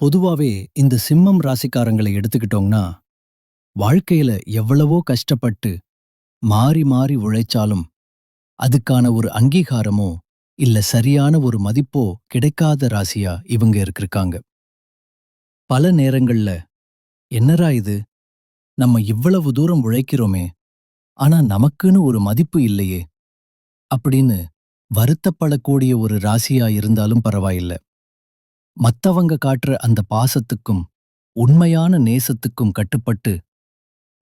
பொதுவாவே இந்த சிம்மம் ராசிக்காரங்களை எடுத்துக்கிட்டோம்னா, வாழ்க்கையில எவ்வளவோ கஷ்டப்பட்டு, மாறி மாறி உழைச்சாலும், அதுக்கான ஒரு அங்கீகாரமோ, இல்ல சரியான ஒரு மதிப்போ கிடைக்காத ராசியா இவங்க இருக்கிருக்காங்க. பல நேரங்கள்ல, என்னரா இது? நம்ம இவ்வளவு தூரம் உழைக்கிறோமே, ஆனா நமக்குன்னு ஒரு மதிப்பு இல்லையே" அப்படின்னு வருத்தப்படக்கூடிய ஒரு ராசியா இருந்தாலும் பரவாயில்ல. மத்தவங்க காட்டுற அந்த பாசத்துக்கும், உண்மையான நேசத்துக்கும் கட்டுப்பட்டு,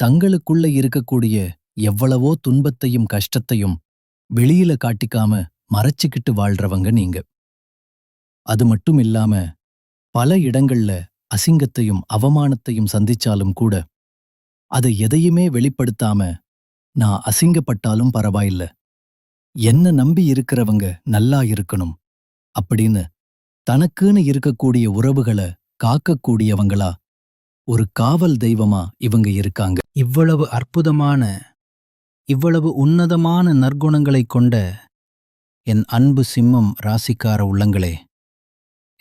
தங்களுக்குள்ள இருக்கக்கூடிய எவ்வளவோ துன்பத்தையும் கஷ்டத்தையும் வெளியில காட்டிக்காம மறைச்சுக்கிட்டு வாழ்றவங்க நீங்க. அது மட்டும் இல்லாம, பல இடங்கள்ல அசிங்கத்தையும் அவமானத்தையும் சந்திச்சாலும் கூட, அதை எதையுமே வெளிப்படுத்தாம, "நான் அசிங்கப்பட்டாலும் பரவாயில்ல. என்ன நம்பி இருக்கிறவங்க நல்லா இருக்கணும்" அப்படின்னு தனக்குன்னு இருக்கக்கூடிய உறவுகள காக்கக்கூடியவங்களா, ஒரு காவல் தெய்வமா இவங்க இருக்காங்க. இவ்வளவு அற்புதமான, இவ்வளவு உன்னதமான நற்குணங்களைக் கொண்ட என் அன்பு சிம்மம் ராசிக்கார உள்ளங்களே!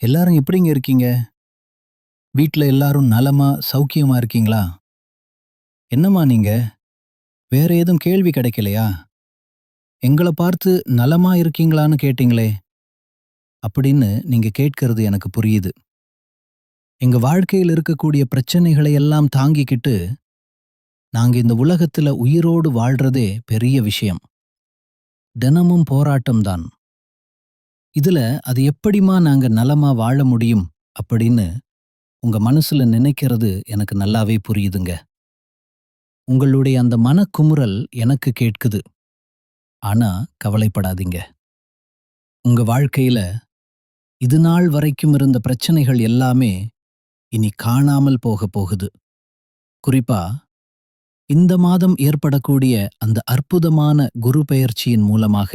எல்லாரும் எப்படிங்க இருக்கீங்க? வீட்ல எல்லாரும் நலமா, சௌக்கியமா இருக்கீங்களா? என்னம்மா நீங்க? வேற ஏதும் கேள்வி கிடைக்கலையா? எங்கள பார்த்து நலமா இருக்கீங்களான்னு கேட்டீங்களே! அப்படின்னு நீங்க கேட்கிறது எனக்கு புரியுது. எங்க வாழ்க்கையில் இருக்கக்கூடிய பிரச்சனைகளை எல்லாம் தாங்கிக்கிட்டு, நாங்க இந்த உலகத்துல உயிரோடு வாழ்றதே பெரிய விஷயம். தினமும் போராட்டம்தான். இதுல அது எப்படிமா நாங்க நலமா வாழ முடியும் அப்படின்னு உங்க மனசுல நினைக்கிறது எனக்கு நல்லாவே புரியுதுங்க. உங்களுடைய அந்த மனக்குமுறல் எனக்கு கேட்குது. ஆனா கவலைப்படாதீங்க. உங்க வாழ்க்கையில இது நாள் வரைக்கும் இருந்த பிரச்சனைகள் எல்லாமே இனி காணாமல் போகப் போகுது. குறிப்பா, இந்த மாதம் ஏற்படக்கூடிய அந்த அற்புதமான குரு பெயர்ச்சியின் மூலமாக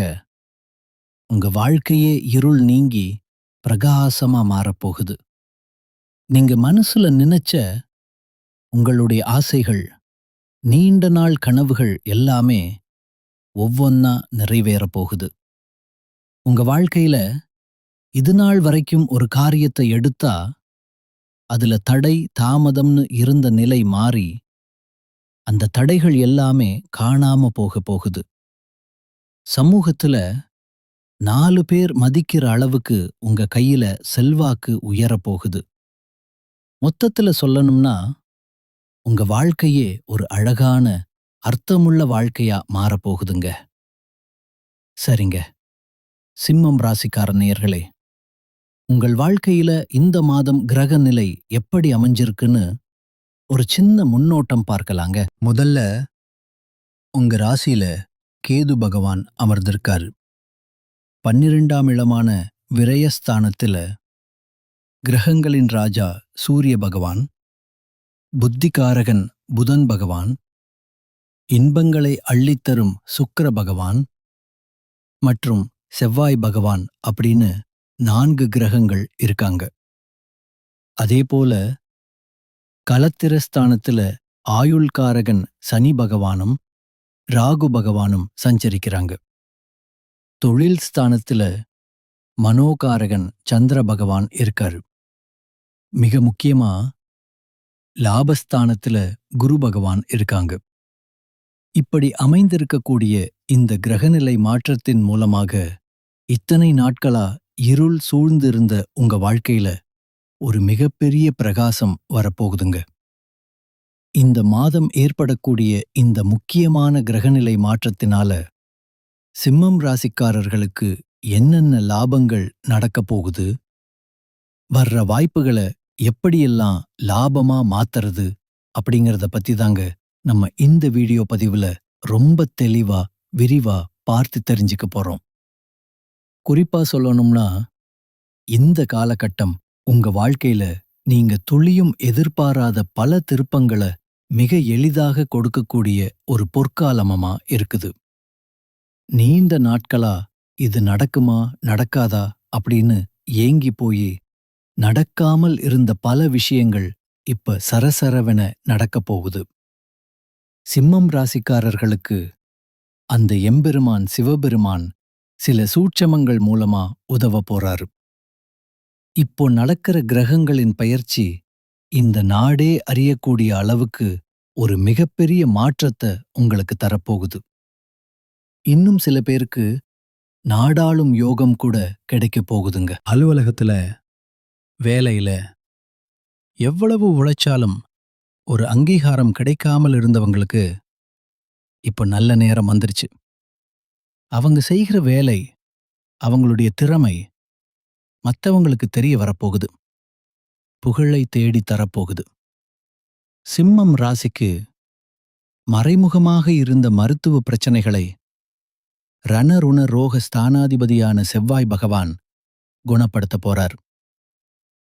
உங்க வாழ்க்கையே இருள் நீங்கி பிரகாசமா மாறப்போகுது. நீங்க மனசுல நினைச்ச உங்களுடைய ஆசைகள், நீண்ட நாள் கனவுகள் எல்லாமே ஒவ்வொன்னா நிறைவேறப் போகுது. உங்க வாழ்க்கையில இது நாள் வரைக்கும் ஒரு காரியத்தை எடுத்தா, அதுல தடை, தாமதம்னு இருந்த நிலை மாறி, அந்த தடைகள் எல்லாமே காணாம போகப் போகுது. சமூகத்துல நாலு பேர் மதிக்கிற அளவுக்கு உங்க கையில செல்வாக்கு உயரப் போகுது. மொத்தத்துல சொல்லணும்னா, உங்க வாழ்க்கையே ஒரு அழகான, அர்த்தமுள்ள வாழ்க்கையா மாறப்போகுதுங்க. சரிங்க. சிம்மம் ராசிக்கார நேயர்களே, உங்கள் வாழ்க்கையில இந்த மாதம் கிரக நிலை எப்படி அமைஞ்சிருக்குன்னு ஒரு சின்ன முன்னோட்டம் பார்க்கலாங்க. முதல்ல உங்க ராசியில கேது பகவான் அமர்ந்திருக்காரு. பன்னிரெண்டாம் இடமான விரயஸ்தானத்துல கிரகங்களின் ராஜா சூரிய பகவான், புத்திகாரகன் புதன் பகவான், இன்பங்களை அள்ளித்தரும் சுக்கர பகவான் மற்றும் செவ்வாய் பகவான் அப்படின்னு நான்கு கிரகங்கள் இருக்காங்க. அதே போல கலத்திரஸ்தானத்துல ஆயுள்காரகன் சனி பகவானும், ராகு பகவானும் சஞ்சரிக்கிறாங்க. தொழில் ஸ்தானத்துல மனோகாரகன் சந்திர பகவான் இருக்காரு. மிக முக்கியமா லாபஸ்தானத்துல குரு பகவான் இருக்காங்க. இப்படி அமைந்திருக்கக்கூடிய இந்த கிரகநிலை மாற்றத்தின் மூலமாக இத்தனை நாட்களா இருள் சூழ்ந்திருந்த உங்க வாழ்க்கையில ஒரு மிகப்பெரிய பிரகாசம் வரப்போகுதுங்க. இந்த மாதம் ஏற்படக்கூடிய இந்த முக்கியமான கிரகநிலை மாற்றத்தினால சிம்மம் ராசிக்காரர்களுக்கு என்னென்ன லாபங்கள் நடக்கப் போகுது, வர்ற வாய்ப்புகளை எப்படியெல்லாம் லாபமா மாத்துறது அப்படிங்கறத பத்தி தாங்க நம்ம இந்த வீடியோ பதிவுல ரொம்ப தெளிவா, விரிவா பார்த்து தெரிஞ்சுக்க போறோம். குறிப்பா சொல்லணும்னா, இந்த காலகட்டம் உங்க வாழ்க்கையில நீங்க துளியும் எதிர்பாராத பல திருப்பங்கள மிக எளிதாக கொடுக்கக்கூடிய ஒரு பொற்காலமமா இருக்குது. நீண்ட நாட்களா இது நடக்குமா, நடக்காதா அப்படின்னு ஏங்கி போயி நடக்காமல் இருந்த பல விஷயங்கள் இப்ப சரசரவென நடக்கப் போகுது. சிம்மம் ராசிக்காரர்களுக்கு அந்த எம்பெருமான் சிவபெருமான் சில சூட்சமங்கள் மூலமா உதவப் போறாரு. இப்போ நடக்கிற கிரகங்களின் பயிற்சி இந்த நாடே அறியக்கூடிய அளவுக்கு ஒரு மிகப்பெரிய மாற்றத்தை உங்களுக்கு தரப்போகுது. இன்னும் சில பேருக்கு நாடாளும் யோகம் கூட கிடைக்கப் போகுதுங்க. அலுவலகத்துல வேலையில எவ்வளவு உழைச்சாலும் ஒரு அங்கீகாரம் கிடைக்காமல் இருந்தவங்களுக்கு இப்ப நல்ல நேரம் வந்துருச்சு. அவங்க செய்கிற வேலை அவங்களுடைய திறமை மற்றவங்களுக்கு தெரிய வரப்போகுது. புகழை தேடி தரப்போகுது. சிம்மம் ராசிக்கு மறைமுகமாக இருந்த மருத்துவ பிரச்சனைகளை ரணருண ரோக ஸ்தானாதிபதியான செவ்வாய் பகவான் குணப்படுத்த போறார்.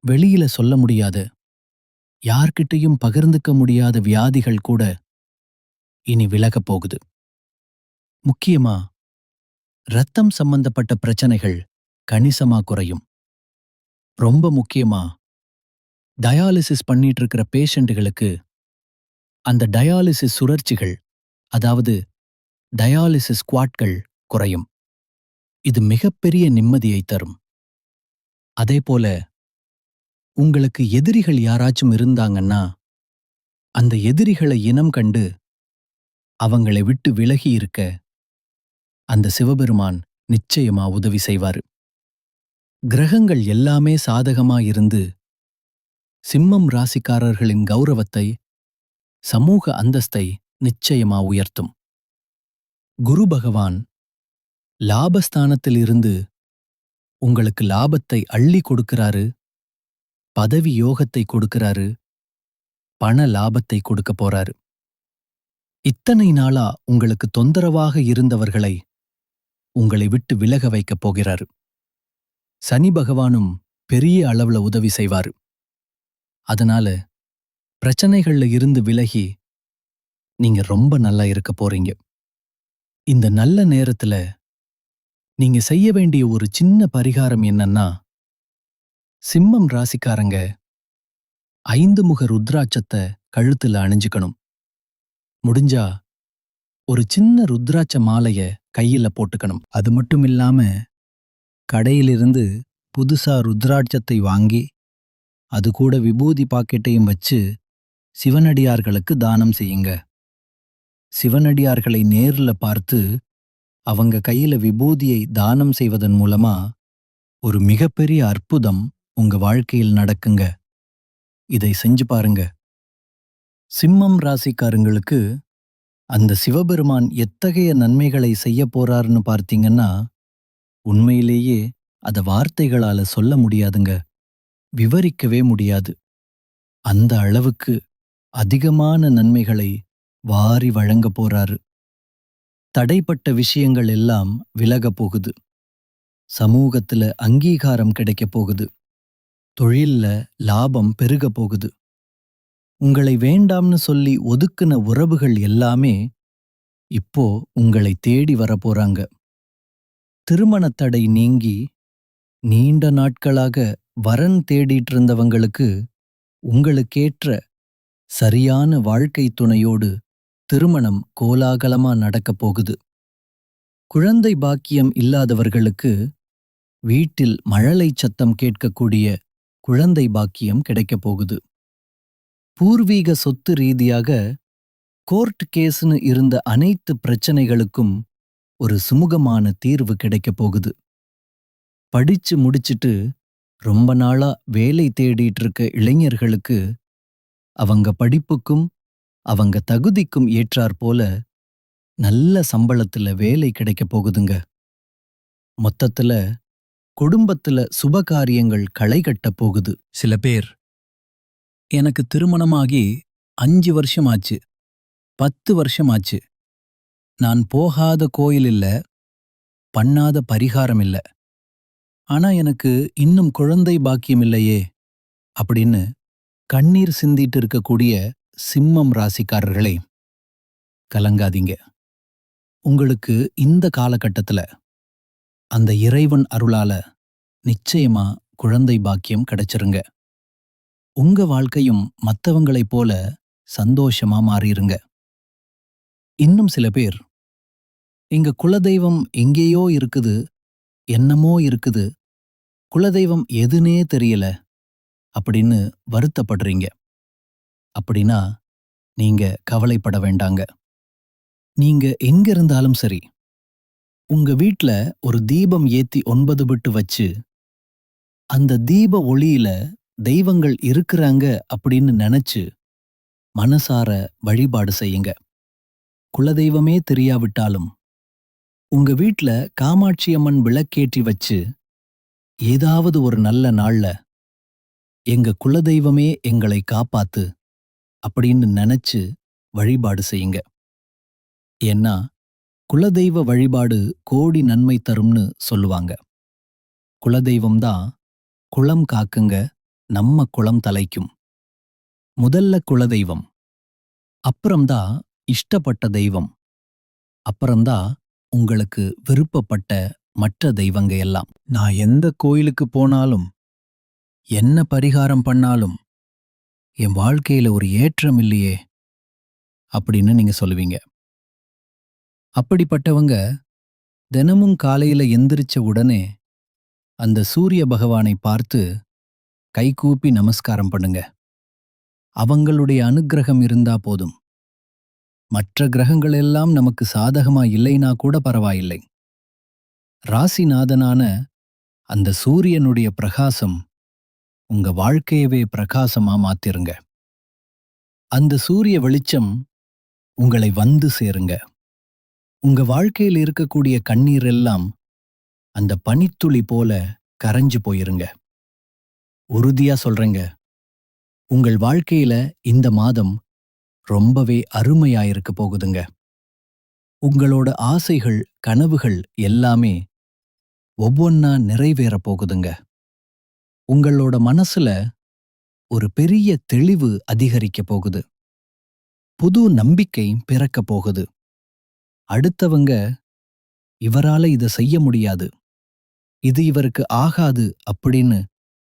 வெளியில சொல்ல முடியாத. யார்கிட்டயும் பகிர்ந்துக்க முடியாத வியாதிகள் கூட இனி விலகப் போகுது. முக்கியமா ரத்தம் சம்பந்தப்பட்ட பிரச்சனைகள் கணிசமா குறையும். ரொம்ப முக்கியமா டயாலிசிஸ் பண்ணிட்டு இருக்கிற பேஷண்ட்டுகளுக்கு அந்த டயாலிசிஸ் சுழற்சிகள் அதாவது டயாலிசிஸ் குவாட்கள் குறையும். இது மிகப்பெரிய நிம்மதியை தரும். அதேபோல உங்களுக்கு எதிரிகள் யாராச்சும் இருந்தாங்கன்னா அந்த எதிரிகளை இனம் கண்டு அவங்களை விட்டு விலகி இருக்க அந்த சிவபெருமான் நிச்சயமா உதவி செய்வாரு. கிரகங்கள் எல்லாமே சாதகமா இருந்து சிம்மம் ராசிக்காரர்களின் கௌரவத்தை சமூக அந்தஸ்தை நிச்சயமா உயர்த்தும். குரு பகவான் லாபஸ்தானத்தில் இருந்து உங்களுக்கு லாபத்தை அள்ளி கொடுக்கிறாரு பதவி யோகத்தை கொடுக்கிறாரு பண லாபத்தை கொடுக்க போறாரு. இத்தனை நாளா உங்களுக்கு தொந்தரவாக இருந்தவர்களை உங்களை விட்டு விலக வைக்கப் போகிறாரு. சனி பகவானும் பெரிய அளவுல உதவி செய்வாரு. அதனால பிரச்சனைகள்ல இருந்து விலகி நீங்க ரொம்ப நல்லா இருக்க போறீங்க. இந்த நல்ல நேரத்துல நீங்க செய்ய வேண்டிய ஒரு சின்ன பரிகாரம் என்னன்னா சிம்மம் ராசிக்காரங்க ஐந்து முக ருத்ராட்சத்தை கழுத்துல அணிஞ்சுக்கணும். முடிஞ்சா ஒரு சின்ன ருத்ராட்ச மாலைய கையில போட்டுக்கணும். அது மட்டும் இல்லாம கடையிலிருந்து புதுசா ருத்ராட்சத்தை வாங்கி அது கூட விபூதி பாக்கெட்டையும் வச்சு சிவனடியார்களுக்கு தானம் செய்யுங்க. சிவனடியார்களை நேர்ல பார்த்து அவங்க கையில விபூதியை தானம் செய்வதன் மூலமா ஒரு மிகப்பெரிய அற்புதம் உங்க வாழ்க்கையில் நடக்குங்க. இதை செஞ்சு பாருங்க. சிம்மம் ராசிக்காரங்களுக்கு அந்த சிவபெருமான் எத்தகைய நன்மைகளை செய்ய போறாருன்னு பார்த்தீங்கன்னா உண்மையிலேயே அத வார்த்தைகளால சொல்ல முடியாதுங்க. விவரிக்கவே முடியாது. அந்த அளவுக்கு அதிகமான நன்மைகளை வாரி வழங்க போறாரு. தடைப்பட்ட விஷயங்கள் எல்லாம் விலக போகுது. சமூகத்துல அங்கீகாரம் கிடைக்க போகுது. தொழில்ல லாபம் பெருக போகுது. உங்களை வேண்டாம்னு சொல்லி ஒதுக்குன உறவுகள் எல்லாமே இப்போ உங்களை தேடி வரப்போறாங்க. திருமணத் தடை நீங்கி நீண்ட நாட்களாக வரன் தேடிட்டு இருந்தவங்களுக்கு உங்களுக்கேற்ற சரியான வாழ்க்கை துணையோடு திருமணம் கோலாகலமா நடக்கப் போகுது. குழந்தை பாக்கியம் இல்லாதவர்களுக்கு வீட்டில் மழலை சத்தம் கேட்கக்கூடிய குழந்தை பாக்கியம் கிடைக்கப் போகுது. பூர்வீக சொத்து ரீதியாக கோர்ட் கேஸ்னு இருந்த அனைத்து பிரச்சனைகளுக்கும் ஒரு சுமூகமான தீர்வு கிடைக்கப் போகுது. படிச்சு முடிச்சிட்டு ரொம்ப நாளா வேலை தேடிட்டு இருக்க இளைஞர்களுக்கு அவங்க படிப்புக்கும் அவங்க தகுதிக்கும் ஏற்றாற் போல நல்ல சம்பளத்துல வேலை கிடைக்கப் போகுதுங்க. மொத்தத்துல குடும்பத்துல சுபகாரியங்கள் களை கட்டப் போகுது. சில பேர் எனக்கு திருமணமாகி அஞ்சு வருஷம் ஆச்சு பத்து வருஷம் ஆச்சு நான் போகாத கோயில் இல்ல. பண்ணாத பரிகாரம் இல்ல. ஆனா எனக்கு இன்னும் குழந்தை பாக்கியம் இல்லையே அப்படின்னு கண்ணீர் சிந்திட்டு இருக்கக்கூடிய சிம்மம் ராசிக்காரர்களே கலங்காதீங்க. உங்களுக்கு இந்த காலகட்டத்துல அந்த இறைவன் அருளால நிச்சயமா குழந்தை பாக்கியம் கிடைச்சிருங்க. உங்க வாழ்க்கையும் மத்தவங்களைப் போல சந்தோஷமா மாறிருங்க. இன்னும் சில பேர் எங்க குலதெய்வம் எங்கேயோ இருக்குது என்னமோ இருக்குது குலதெய்வம் எதுனே தெரியல அப்படின்னு வருத்தப்படுறீங்க. அப்படின்னா நீங்க கவலைப்பட வேண்டாங்க. நீங்க எங்க இருந்தாலும் சரி உங்க வீட்ல ஒரு தீபம் ஏத்தி ஒன்பது விட்டு வச்சு அந்த தீப ஒளியில தெய்வங்கள் இருக்கிறாங்க அப்படின்னு நினைச்சு மனசார வழிபாடு செய்யுங்க. குலதெய்வமே தெரியாவிட்டாலும் உங்க வீட்ல காமாட்சி அம்மன் விளக்கேற்றி வச்சு ஏதாவது ஒரு நல்ல நாள்ல எங்க குலதெய்வமே எங்களை காப்பாத்து அப்படின்னு நினைச்சு வழிபாடு செய்யுங்க. ஏன்னா குலதெய்வ வழிபாடு கோடி நன்மை தரும்னு சொல்லுவாங்க. குலதெய்வம் தான் குளம் காக்குங்க நம்ம குளம் தலைக்கும். முதல்ல குலதெய்வம் அப்புறம்தான் இஷ்டப்பட்ட தெய்வம். அப்புறம்தான் உங்களுக்கு விருப்பப்பட்ட மற்ற தெய்வங்க எல்லாம். நான் எந்த கோயிலுக்கு போனாலும் என்ன பரிகாரம் பண்ணாலும் என் வாழ்க்கையில ஒரு ஏற்றம் இல்லையே அப்படின்னு நீங்க சொல்லுவீங்க. அப்படிப்பட்டவங்க தினமும் காலையில எந்திரிச்ச உடனே அந்த சூரிய பகவானை பார்த்து கைகூப்பி நமஸ்காரம் பண்ணுங்க. அவங்களுடைய அனுக்கிரகம் இருந்தா போதும். மற்ற கிரகங்கள் எல்லாம் நமக்கு சாதகமா இல்லைனா கூட பரவாயில்லை. ராசிநாதனான அந்த சூரியனுடைய பிரகாசம் உங்க வாழ்க்கையவே பிரகாசமா மாத்திருங்க. அந்த சூரிய வெளிச்சம் உங்களை வந்து சேருங்க. உங்க வாழ்க்கையில் இருக்கக்கூடிய கண்ணீர் எல்லாம் அந்த பனித்துளி போல கரைஞ்சு போயிருங்க. உறுதியா சொல்றேங்க. உங்கள் வாழ்க்கையில இந்த மாதம் ரொம்பவே அருமையாயிருக்க போகுதுங்க. உங்களோட ஆசைகள் கனவுகள் எல்லாமே ஒவ்வொன்னா நிறைவேற போகுதுங்க. உங்களோட மனசுல ஒரு பெரிய தெளிவு அதிகரிக்க போகுது. புது நம்பிக்கை பிறக்க போகுது. அடுத்தவங்க இவரால இத செய்ய முடியாது. இது இவருக்கு ஆகாது அப்படின்னு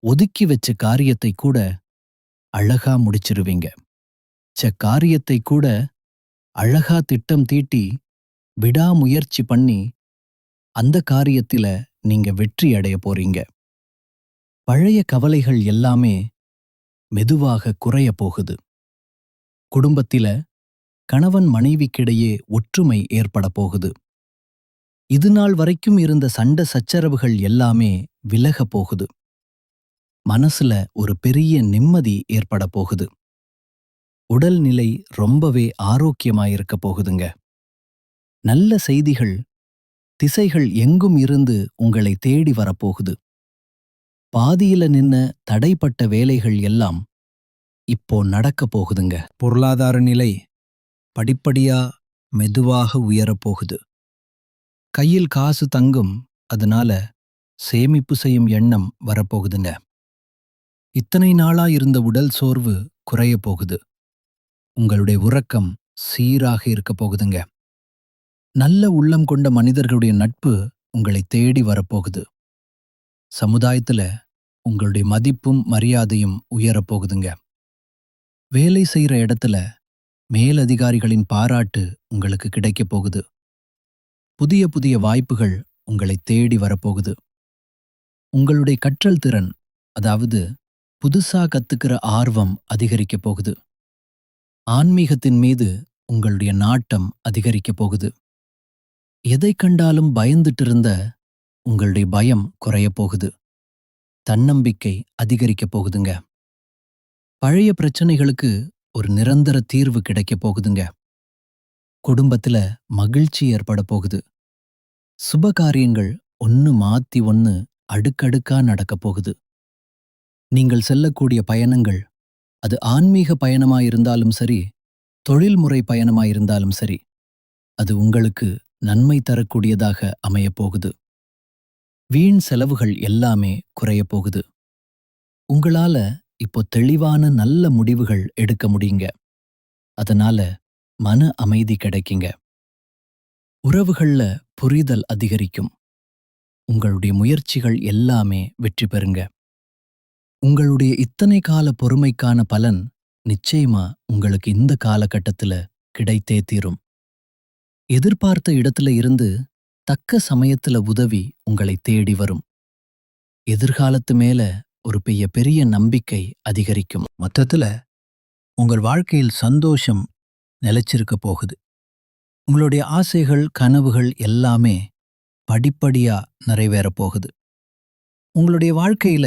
ஒதுக்கி வச்ச காரியத்தை கூட அழகா முடிச்சிருவீங்க. ச காரியத்தை கூட அழகா திட்டம் தீட்டி விடாமுயற்சி பண்ணி அந்த காரியத்தில நீங்க வெற்றி அடைய போறீங்க. பழைய கவலைகள் எல்லாமே மெதுவாக குறைய போகுது. குடும்பத்தில கணவன் மனைவிக்கிடையே ஒற்றுமை ஏற்பட போகுது. இது நாள் வரைக்கும் இருந்த சண்ட சச்சரவுகள் எல்லாமே விலக போகுது. மனசுல ஒரு பெரிய நிம்மதி ஏற்பட போகுது. உடல்நிலை ரொம்பவே ஆரோக்கியமாயிருக்க போகுதுங்க. நல்ல செய்திகள் திசைகள் எங்கும் இருந்து உங்களை தேடி வரப்போகுது பாதியில நின்ன தடைப்பட்ட வேலைகள் எல்லாம் இப்போ நடக்க போகுதுங்க. பொருளாதார நிலை படிப்படியா மெதுவாக உயரப்போகுது கையில் காசு தங்கும் அதனால சேமிப்பு செய்யும் எண்ணம் வரப்போகுதுங்க இத்தனை நாளா இருந்த உடல் சோர்வு குறைய போகுது. உங்களுடைய உறக்கம் சீராக இருக்க போகுதுங்க. நல்ல உள்ளம் கொண்ட மனிதர்களுடைய நட்பு உங்களை தேடி வரப்போகுது சமுதாயத்துல உங்களுடைய மதிப்பும் மரியாதையும் உயரப்போகுதுங்க வேலை செய்யற இடத்துல மேலதிகாரிகளின் பாராட்டு உங்களுக்கு கிடைக்கப் போகுது. புதிய புதிய வாய்ப்புகள் உங்களை தேடி வரப்போகுது உங்களுடைய கற்றல் திறன் அதாவது புதுசா கத்துக்கிற ஆர்வம் அதிகரிக்கப் போகுது. ஆன்மீகத்தின் மீது உங்களுடைய நாட்டம் அதிகரிக்கப் போகுது. எதை கண்டாலும் பயந்துட்டு இருந்த உங்களுடைய பயம் குறையப் போகுது. தன்னம்பிக்கை அதிகரிக்கப் போகுதுங்க. பழைய பிரச்சனைகளுக்கு ஒரு நிரந்தர தீர்வு கிடைக்கப் போகுதுங்க. குடும்பத்துல மகிழ்ச்சி ஏற்பட போகுது. சுப காரியங்கள் ஒன்னு மாத்தி ஒன்னு அடுக்கடுக்கா நடக்கப் போகுது. நீங்கள் செல்லக்கூடிய பயணங்கள் அது ஆன்மீக பயணமாயிருந்தாலும் சரி தொழில்முறை பயணமாயிருந்தாலும் சரி அது உங்களுக்கு நன்மை தரக்கூடியதாக அமையப் போகுது வீண் செலவுகள் எல்லாமே குறையப் போகுது உங்களால இப்போ தெளிவான நல்ல முடிவுகள் எடுக்க முடியுங்க. அதனால மன அமைதி கிடைக்குங்க. உறவுகள்ல புரிதல் அதிகரிக்கும். உங்களுடைய முயற்சிகள் எல்லாமே வெற்றி பெறுங்க. உங்களுடைய இத்தனை கால பொறுமைக்கான பலன் நிச்சயமா உங்களுக்கு இந்த காலகட்டத்துல கிடைத்தே தீரும். எதிர்பார்த்த இடத்துல இருந்து தக்க சமயத்துல உதவி உங்களை தேடி வரும். எதிர்காலத்து மேல ஒரு பெரிய பெரிய நம்பிக்கை அதிகரிக்கும். மொத்தத்துல உங்கள் வாழ்க்கையில் சந்தோஷம் நிலைச்சிருக்க போகுது. உங்களுடைய ஆசைகள் கனவுகள் எல்லாமே படிப்படியா நிறைவேறப் போகுது. உங்களுடைய வாழ்க்கையில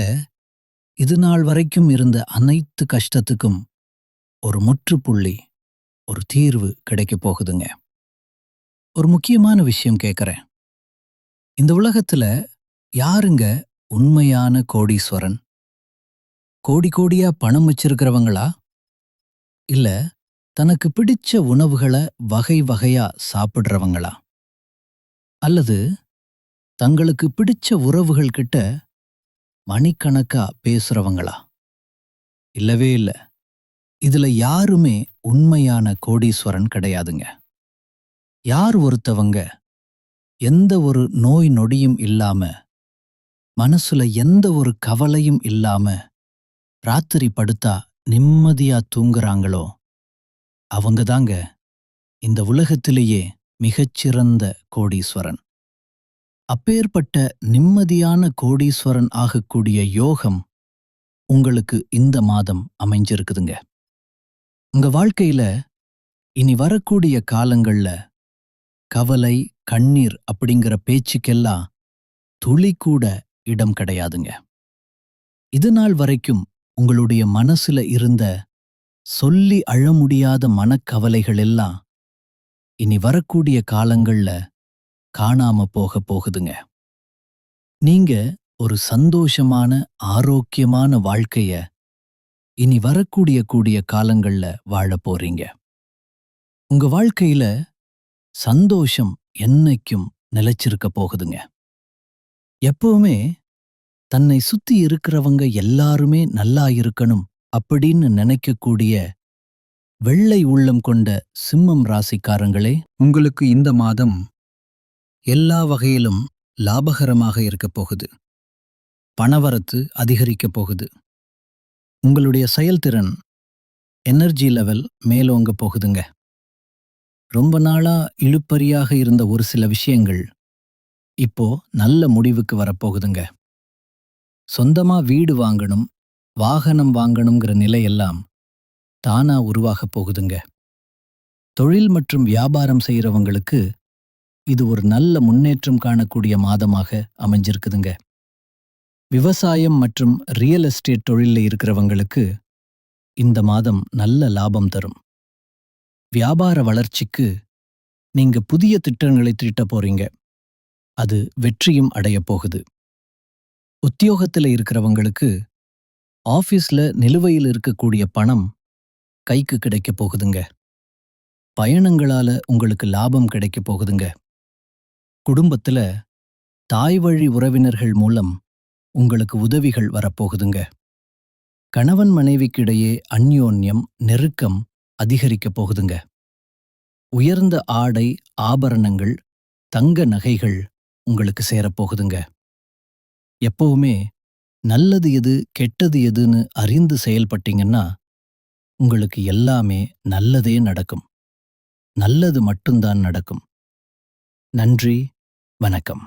இது நாள் வரைக்கும் இருந்த அனைத்து கஷ்டத்துக்கும் ஒரு முற்றுப்புள்ளி ஒரு தீர்வு கிடைக்கப் போகுதுங்க. ஒரு முக்கியமான விஷயம் கேட்கறேன் இந்த உலகத்துல யாருங்க உண்மையான கோடீஸ்வரன்? கோடி கோடியா பணம் வச்சிருக்கிறவங்களா? இல்ல தனக்கு பிடிச்ச உணவுகளை வகை வகையா சாப்பிடுறவங்களா? அல்லது தங்களுக்கு பிடிச்ச உறவுகள் கிட்ட மணிக்கணக்கா பேசுறவங்களா? இல்லவே இல்ல. இதுல யாருமே உண்மையான கோடீஸ்வரன் கிடையாதுங்க. யார் ஒருத்தவங்க? எந்த ஒரு நோய் நொடியும் இல்லாம மனசுல எந்த ஒரு கவலையும் இல்லாம ராத்திரி படுத்தா நிம்மதியா தூங்குறாங்களோ? அவங்க தாங்க இந்த உலகத்திலேயே மிகச்சிறந்த கோடீஸ்வரன். அப்பேற்பட்ட நிம்மதியான கோடீஸ்வரன் ஆகக்கூடிய யோகம் உங்களுக்கு இந்த மாதம் அமைஞ்சிருக்குதுங்க. உங்க வாழ்க்கையில இனி வரக்கூடிய காலங்கள்ல கவலை கண்ணீர் அப்படிங்கிற பேச்சுக்கெல்லாம் துளி கூட இடம் கிடையாதுங்க. இது நாள் வரைக்கும் உங்களுடைய மனசுல இருந்த சொல்லி அழ முடியாத மனக்கவலைகள் எல்லாம் இனி வரக்கூடிய காலங்கள்ல காணாம போக போகுதுங்க. நீங்க ஒரு சந்தோஷமான ஆரோக்கியமான வாழ்க்கைய இனி வரக்கூடிய கூடிய காலங்கள்ல வாழ போறீங்க. உங்க வாழ்க்கையில சந்தோஷம் என்னைக்கும் நிலைச்சிருக்க போகுதுங்க. எப்பவுமே தன்னை சுத்தி இருக்கிறவங்க எல்லாருமே நல்லா இருக்கணும் அப்படின்னு நினைக்கக்கூடிய வெள்ளை உள்ளம் கொண்ட சிம்மம் ராசிக்காரங்களே உங்களுக்கு இந்த மாதம் எல்லா வகையிலும் லாபகரமாக இருக்கப் போகுது. பணவரத்து அதிகரிக்கப் போகுது. உங்களுடைய செயல்திறன் எனர்ஜி லெவல் மேலோங்க போகுதுங்க. ரொம்ப நாளா இழுப்பறியாக இருந்த ஒரு சில விஷயங்கள் இப்போ நல்ல முடிவுக்கு வரப்போகுதுங்க சொந்தமா வீடு வாங்கணும் வாகனம் வாங்கணுங்கிற நிலையெல்லாம் தானா உருவாகப் போகுதுங்க. தொழில் மற்றும் வியாபாரம் செய்யறவங்களுக்கு இது ஒரு நல்ல முன்னேற்றம் காணக்கூடிய மாதமாக அமைஞ்சிருக்குதுங்க. விவசாயம் மற்றும் ரியல் எஸ்டேட் தொழிலில் இருக்கிறவங்களுக்கு இந்த மாதம் நல்ல லாபம் தரும். வியாபார வளர்ச்சிக்கு நீங்க புதிய திட்டங்களை தீட்ட போறீங்க. அது வெற்றியும் அடையப் போகுது. உத்தியோகத்தில் இருக்கிறவங்களுக்கு ஆஃபீஸில் நிலுவையில் இருக்கக்கூடிய பணம் கைக்கு கிடைக்கப் போகுதுங்க. பயணங்களால உங்களுக்கு லாபம் கிடைக்கப் போகுதுங்க. குடும்பத்துல தாய் வழி உறவினர்கள் மூலம் உங்களுக்கு உதவிகள் வரப்போகுதுங்க. கணவன் மனைவிக்கிடையே அந்யோன்யம் நெருக்கம் அதிகரிக்கப் போகுதுங்க. உயர்ந்த ஆடை ஆபரணங்கள் தங்க நகைகள் உங்களுக்கு சேரப்போகுதுங்க எப்பவுமே நல்லது எது கெட்டது எதுன்னு அறிந்து செயல்பட்டீங்கன்னா உங்களுக்கு எல்லாமே நல்லதே நடக்கும். நல்லது மட்டும்தான் நடக்கும். நன்றி. வணக்கம்.